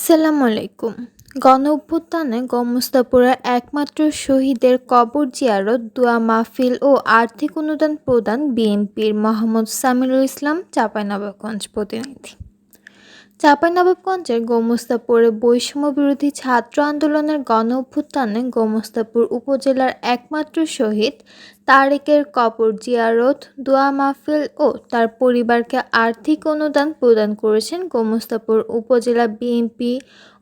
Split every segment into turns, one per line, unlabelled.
আসসালামু আলাইকুম। গণ অভ্যুত্থানে গমস্তাপুরের একমাত্র শহীদের কবর জিয়ারত, দোয়া মাহফিল ও আর্থিক অনুদান প্রদান বিএনপির মোহাম্মদ সামিরুল ইসলাম, চাঁপাইনবাবগঞ্জ প্রতিনিধি। চাঁপাইনবাবগঞ্জের গোমস্তাপুরে বৈষম্য বিরোধী ছাত্র আন্দোলনের গণ অভ্যুত্থানে গোমস্তাপুর উপজেলার একমাত্র শহীদ তারেকের কবর জিয়ারত, দোয়া মাহফিল ও তার পরিবারকে আর্থিক অনুদান প্রদান করেছেন গোমস্তাপুর উপজেলা বিএনপি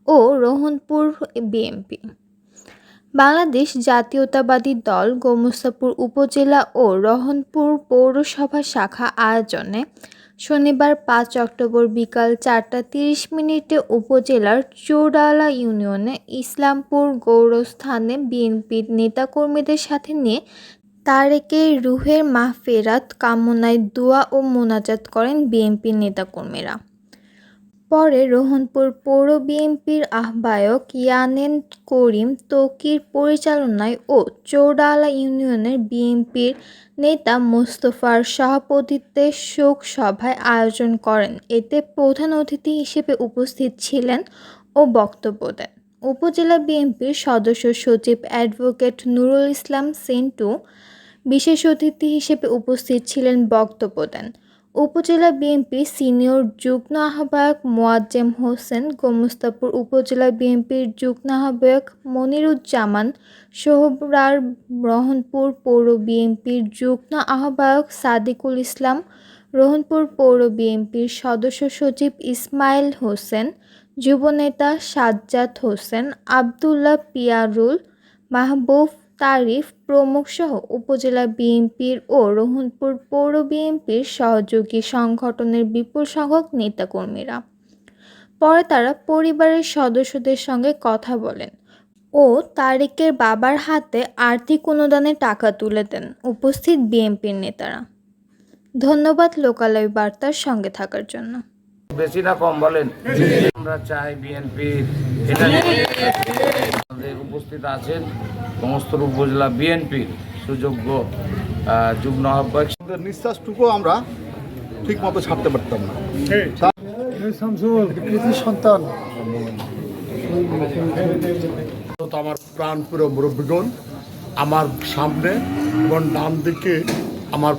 ও রোহনপুর বিএনপি। বাংলাদেশ জাতীয়তাবাদী দল গোমস্তাপুর উপজেলা ও রহনপুর পৌরসভা শাখা আয়োজনে শনিবার পাঁচ অক্টোবর বিকাল চারটা তিরিশ মিনিটে উপজেলার চৌডালা ইউনিয়নে ইসলামপুর গৌরস্থানে বিএনপির নেতাকর্মীদের সাথে নিয়ে তারেকে রুহের মাহফেরাত কামনায় দোয়া ও মোনাজাত করেন বিএনপির নেতাকর্মীরা। পরে রোহনপুর পৌর বিএনপির আহ্বায়ক ইয়ানেন করিম তকির পরিচালনায় ও চৌডালা ইউনিয়নের বিএনপির নেতা মোস্তফার সভাপতিত্বে শোক সভায় আয়োজন করেন। এতে প্রধান অতিথি হিসেবে উপস্থিত ছিলেন ও বক্তব্য দেন। উপজেলা বিএনপির সদস্য সচিব অ্যাডভোকেট নুরুল ইসলাম সেন্টু, বিশেষ অতিথি হিসেবে উপস্থিত ছিলেন বক্তব্য দেন। উপজেলা বিএনপির সিনিয়র যুগ্ম আহ্বায়ক মোয়াজ্জেম হোসেন, গোমস্তাপুর উপজেলা বিএনপির যুগ্ম আহ্বায়ক মনিরুজ্জামান সোহরার রহনপুর পৌর বিএনপির যুগ্ম আহ্বায়ক সাদিকুল ইসলাম, রহনপুর পৌর বিএনপির সদস্য সচিব ইসমাইল হোসেন যুবনেতা সাজ্জাদ হোসেন, আবদুল্লাহ পিয়ারুল মাহবুব তারিফ প্রমুখসহ উপজেলা বিএনপির ও রহনপুর পৌর বিএনপির সহযোগী সংগঠনের বিপুল সংখ্যক নেতাকর্মীরা। পরে তারা পরিবারের সদস্যদের সঙ্গে কথা বলেন ও তারেকের বাবার হাতে আর্থিক অনুদানের টাকা তুলে দেন উপস্থিত বিএনপির নেতারা। ধন্যবাদ লোকালয় বার্তার সঙ্গে থাকার জন্য।
বেশি না কম বলেন। আমরা চাই বিএনপি এটা আমাদের উপস্থিত আছেন সমস্ত উপজেলা বিএনপির সুযোগ্য যুগ্ম আহ্বায়ক।
আমাদের নিঃশ্বাসটুকু আমরা ঠিক মতো ছাড়তে পারতাম না। কৃতি সন্তান।
আমার প্রাণ প্রিয় মুরব্বীগণ আমার সামনে এবং ডান দিকে আমার